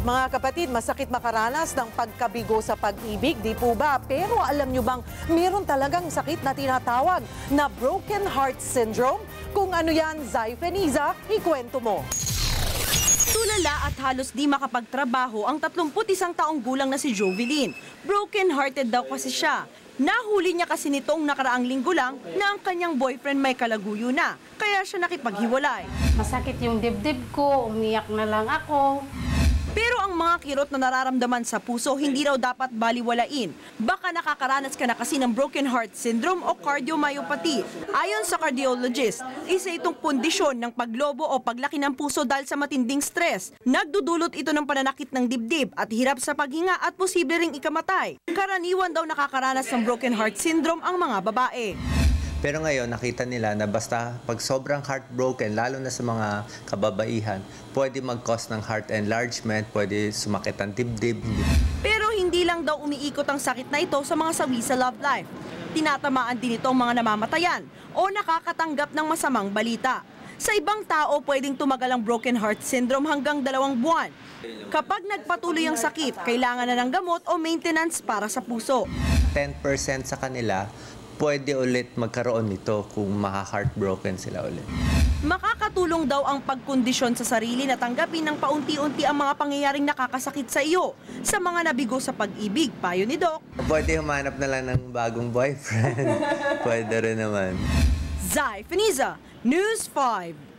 Mga kapatid, masakit makaranas ng pagkabigo sa pag-ibig, di po ba? Pero alam nyo bang meron talagang sakit na tinatawag na broken heart syndrome? Kung ano yan, Zai Feniza, ikwento mo. Tulala at halos di makapagtrabaho ang 31 taong gulang na si Jovelyn. Broken-hearted daw kasi siya. Nahuli niya kasi nitong nakaraang linggo lang na ang kanyang boyfriend may kalaguyo na, kaya siya nakipaghiwalay. Masakit yung dibdib ko, umiyak na lang ako. Pero ang mga kirot na nararamdaman sa puso hindi raw dapat baliwalain. Baka nakakaranas ka na kasi ng broken heart syndrome o cardiomyopathy. Ayon sa cardiologist, isa itong kondisyon ng paglobo o paglaki ng puso dahil sa matinding stress. Nagdudulot ito ng pananakit ng dibdib at hirap sa paghinga at posible ring ikamatay. Karaniwan daw nakakaranas ng broken heart syndrome ang mga babae. Pero ngayon, nakita nila na basta pag sobrang heartbroken, lalo na sa mga kababaihan, pwede mag-cause ng heart enlargement, pwede sumakit ang dibdib. Pero hindi lang daw umiikot ang sakit na ito sa mga sawi sa love life. Tinatamaan din ito ang mga namamatayan o nakakatanggap ng masamang balita. Sa ibang tao, pwedeng tumagal ang broken heart syndrome hanggang dalawang buwan. Kapag nagpatuloy ang sakit, kailangan na ng gamot o maintenance para sa puso. 10% sa kanila, pwede ulit magkaroon nito kung maka-heartbroken sila ulit. Makakatulong daw ang pagkondisyon sa sarili na tanggapin ng paunti-unti ang mga pangyayaring nakakasakit sa iyo. Sa mga nabigo sa pag-ibig, payo ni Doc, Pwede humanap na lang ng bagong boyfriend. pwede rin naman. Zai Feniza, News 5.